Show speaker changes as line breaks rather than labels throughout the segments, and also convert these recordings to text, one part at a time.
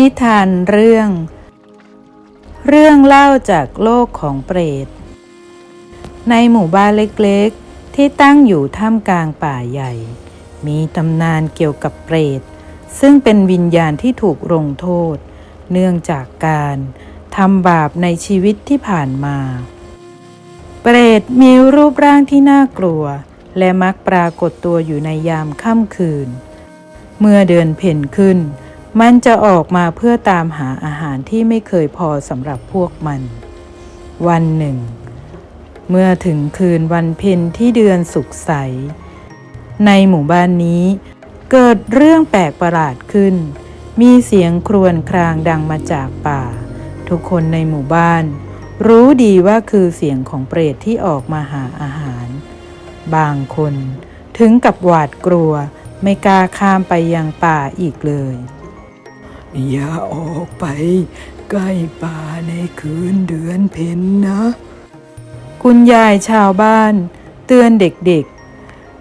นิทานเรื่อง เรื่องเล่าจากโลกของเปรต ในหมู่บ้านเล็กๆ ที่ตั้งอยู่ท่ามกลางป่าใหญ่ มีตำนานเกี่ยวกับเปรต ซึ่งเป็นวิญญาณที่ถูกลงโทษ เนื่องจากการทำบาปในชีวิตที่ผ่านมา เปรตมีรูปร่างที่น่ากลัว และมักปรากฏตัวอยู่ในยามค่ำคืน เมื่อเดือนเพ่นขึ้น มันจะออกมาเพื่อตามหาอาหารที่ไม่เคยพอสำหรับพวกมัน วันหนึ่ง เมื่อถึงคืนวันเพ็ญที่เดือนสุกใส ในหมู่บ้านนี้เกิดเรื่องแปลกประหลาดขึ้น มีเสียงครวญครางดังมาจากป่า ทุกคนในหมู่บ้าน รู้ดีว่าคือเสียงของเปรตที่ออกมาหาอาหาร บางคนถึงกับหวาดกลัวไม่กล้าข้ามไปยังป่าอีกเลย
อย่าออกไปใกล้ป่าในคืนเดือนเพ็ญนะ
คุณยายชาวบ้าน เตือนเด็ก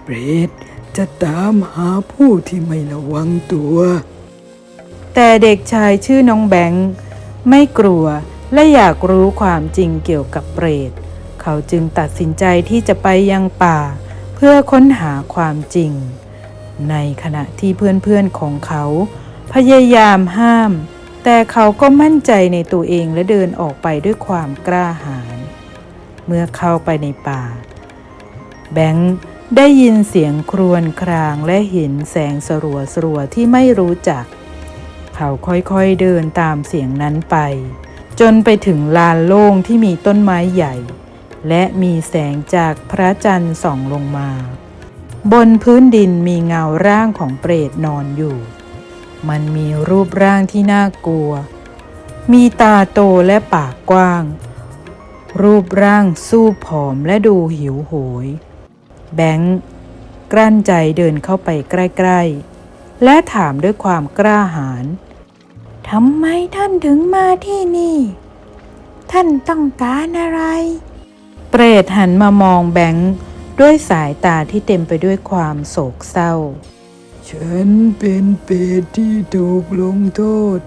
เปรตจะตามหาผู้ที่ไม่ระวังตัว
ๆแต่เด็กชายชื่อน้องแบงค์ไม่กลัวและอยากรู้ความจริงเกี่ยวกับเปรต เขาจึงตัดสินใจที่จะไปยังป่า เพื่อค้นหาความจริง ในขณะที่เพื่อนๆของเขา พยายามห้าม แต่เขาก็มั่นใจในตัวเองและเดินออกไปด้วยความกล้าหาญเมื่อเข้าไปในป่า แบงค์ได้ยินเสียงครวญครางและเห็นแสงสลัวสลัวที่ไม่รู้จัก เขาค่อยๆเดินตามเสียงนั้นไป จนไปถึงลานโล่งที่มีต้นไม้ใหญ่ และมีแสงจากพระจันทร์ส่องลงมา บนพื้นดินมีเงาร่างของเปรตนอนอยู่ มันมีรูปร่างที่น่ากลัว มีตาโตและปากกว้าง รูปร่างสู้ผอมและดูหิวโหย แบงค์กลั้นใจเดินเข้าไปใกล้ๆ และถามด้วยความกล้าหาญทำไมท่านถึงมาที่นี่ ท่านต้องการอะไร เปรตหันมามองแบงค์ด้วยสายตาที่เต็มไปด้วยความโศกเศร้า
ฉันเป็นเปรตที่ถูกลงโทษ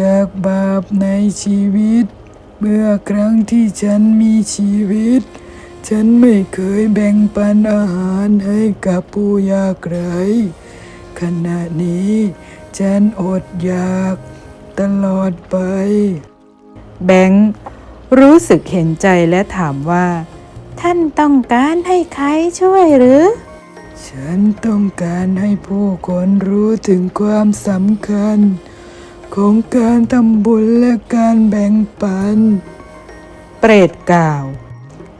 จากบาปในชีวิต เมื่อครั้งที่ฉันมีชีวิต ฉันไม่เคยแบ่งปันอาหารให้กับผู้ยากไร้ขณะนี้ฉันอดอยากตลอดไป
แบงค์รู้สึกเห็นใจและถามว่า ท่านต้องการให้ใครช่วยหรือ
ฉันต้องการให้ผู้คนรู้ถึงความสำคัญ ของการทำบุญและการแบ่งปัน
เปรตกล่าว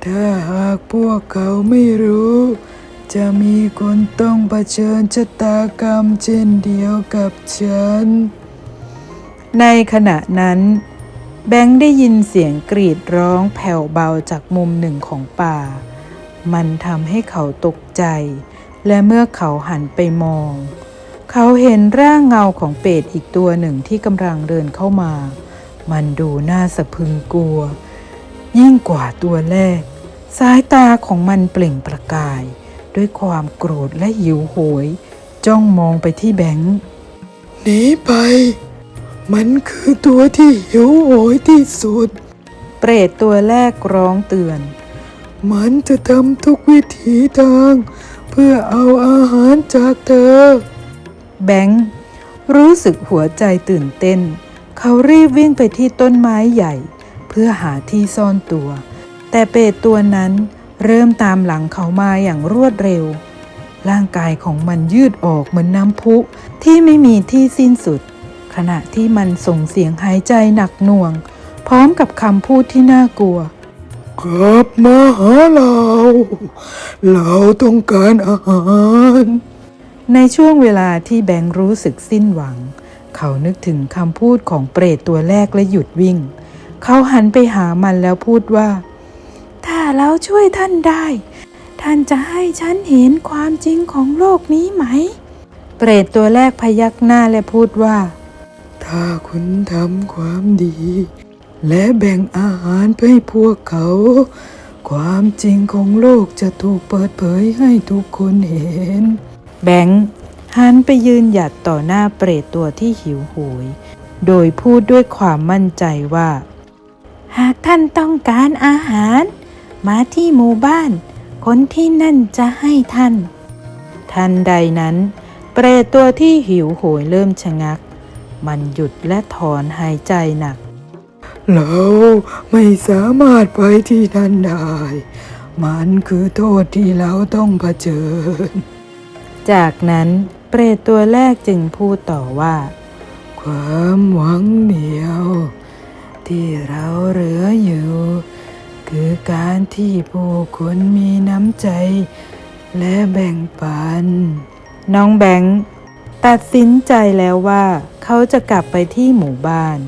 ถ้าหากพวกเขาไม่รู้ จะมีคนต้องเผชิญชะตากรรมเช่นเดียวกับฉัน
ในขณะนั้น แบงค์ได้ยินเสียงกรีดร้องแผ่วเบาจากมุมหนึ่งของป่า มันทำให้เขาตกใจ และเมื่อเขาหันไปมอง เขาเห็นร่างเงาของเป็ดอีกตัวหนึ่งที่กำลังเดินเข้ามา มันดูน่าสะพรึงกลัว ยิ่งกว่าตัวแรก สายตาของมันเปล่งประกาย ด้วยความโกรธและหิวโหย จ้องมองไปที่แบงค์
หนีไป มันคือตัวที่หิวโหยที่สุด
เปรตตัวแรกร้องเตือน
มันจะทำทุกวิถีทาง เพื่อเอาอาหารจากเธอ
แบงค์รู้สึกหัวใจตื่นเต้น เขารีบวิ่งไปที่ต้นไม้ใหญ่ เพื่อหาที่ซ่อนตัว แต่เป็ดตัวนั้นเริ่มตามหลังเขามาอย่างรวดเร็ว ร่างกายของมันยืดออกเหมือนน้ำพุที่ไม่มีที่สิ้นสุด ขณะที่มันส่งเสียงหายใจหนักหน่วง พร้อมกับคำพูดที่น่ากลัว
กลับมาหาเรา เราต้องการอาหาร
ในช่วงเวลาที่แบงค์รู้สึกสิ้นหวัง เขานึกถึงคำพูดของเปรตตัวแรกและหยุดวิ่ง เขาหันไปหามันแล้วพูดว่า ถ้าเราช่วยท่านได้ ท่านจะให้ฉันเห็นความจริงของโลกนี้ไหม เปรตตัวแรกพยักหน้าและพูดว่า
ถ้าคุณทำความดี และแบ่งอาหารไปให้พวกเขา ความจริงของโลกจะถูกเปิดเผยให้ทุกคนเห็น
แบงค์หันไปยืนหยัดต่อหน้าเปรตตัวที่หิวโหย โดยพูดด้วยความมั่นใจว่า หากท่านต้องการอาหาร มาที่หมู่บ้าน คนที่นั่นจะให้ท่าน ทันใดนั้น เปรตตัวที่หิวโหยเริ่มชะงัก มันหยุดและถอนหายใจหนัก
เราไม่สามารถไปที่นั่นได้ มันคือโทษที่เราต้องเผชิญ
จากนั้นเปรตตัวแรกจึงพูดต่อว่า
ความหวังเดียว ที่เราเหลืออยู่ คือการที่ผู้คนมีน้ำใจ และแบ่งปัน
น้องแบงค์ตัดสินใจแล้วว่า เขาจะกลับไปที่หมู่บ้าน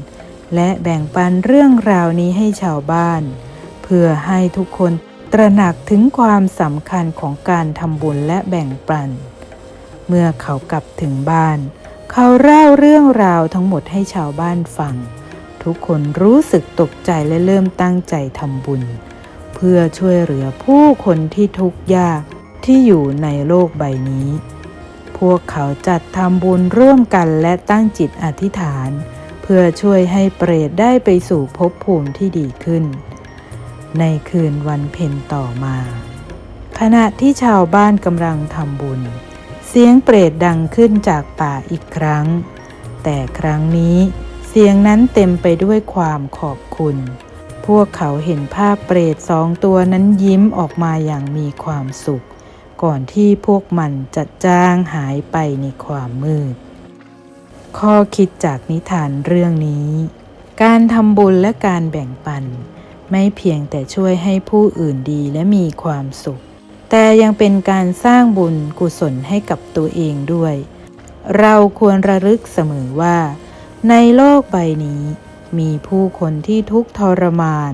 และแบ่งปันเรื่องราวนี้ให้ชาวบ้าน เพื่อให้ทุกคนตระหนักถึงความสำคัญของการทำบุญและแบ่งปัน เมื่อเขากลับถึงบ้าน เขาเล่าเรื่องราวทั้งหมดให้ชาวบ้านฟัง ทุกคนรู้สึกตกใจและเริ่มตั้งใจทำบุญ เพื่อช่วยเหลือผู้คนที่ทุกข์ยากที่อยู่ในโลกใบนี้ พวกเขาจัดทำบุญร่วมกันและตั้งจิตอธิษฐาน เพื่อช่วยให้เปรตได้ไปสู่ภพภูมิที่ดีขึ้น ในคืนวันเพ็ญต่อมา ขณะที่ชาวบ้านกำลังทำบุญ เสียงเปรตดังขึ้นจากป่าอีกครั้ง แต่ครั้งนี้เสียงนั้นเต็มไปด้วยความขอบคุณ พวกเขาเห็นภาพเปรตสองตัวนั้นยิ้มออกมาอย่างมีความสุข ก่อนที่พวกมันจะจางหายไปในความมืด ข้อคิดจากนิทานเรื่องนี้ การทำบุญและการแบ่งปัน ไม่เพียงแต่ช่วยให้ผู้อื่นดีและมีความสุข แต่ยังเป็นการสร้างบุญกุศลให้กับตัวเองด้วย เราควรระลึกเสมอว่า ในโลกใบนี้ มีผู้คนที่ทุกข์ทรมาน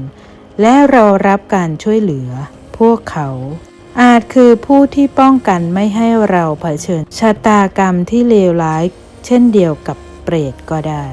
และรอรับการช่วยเหลือ พวกเขาอาจคือผู้ที่ป้องกันไม่ให้เราเผชิญชะตากรรมที่เลวร้าย เช่นเดียวกับเปรตก็ได้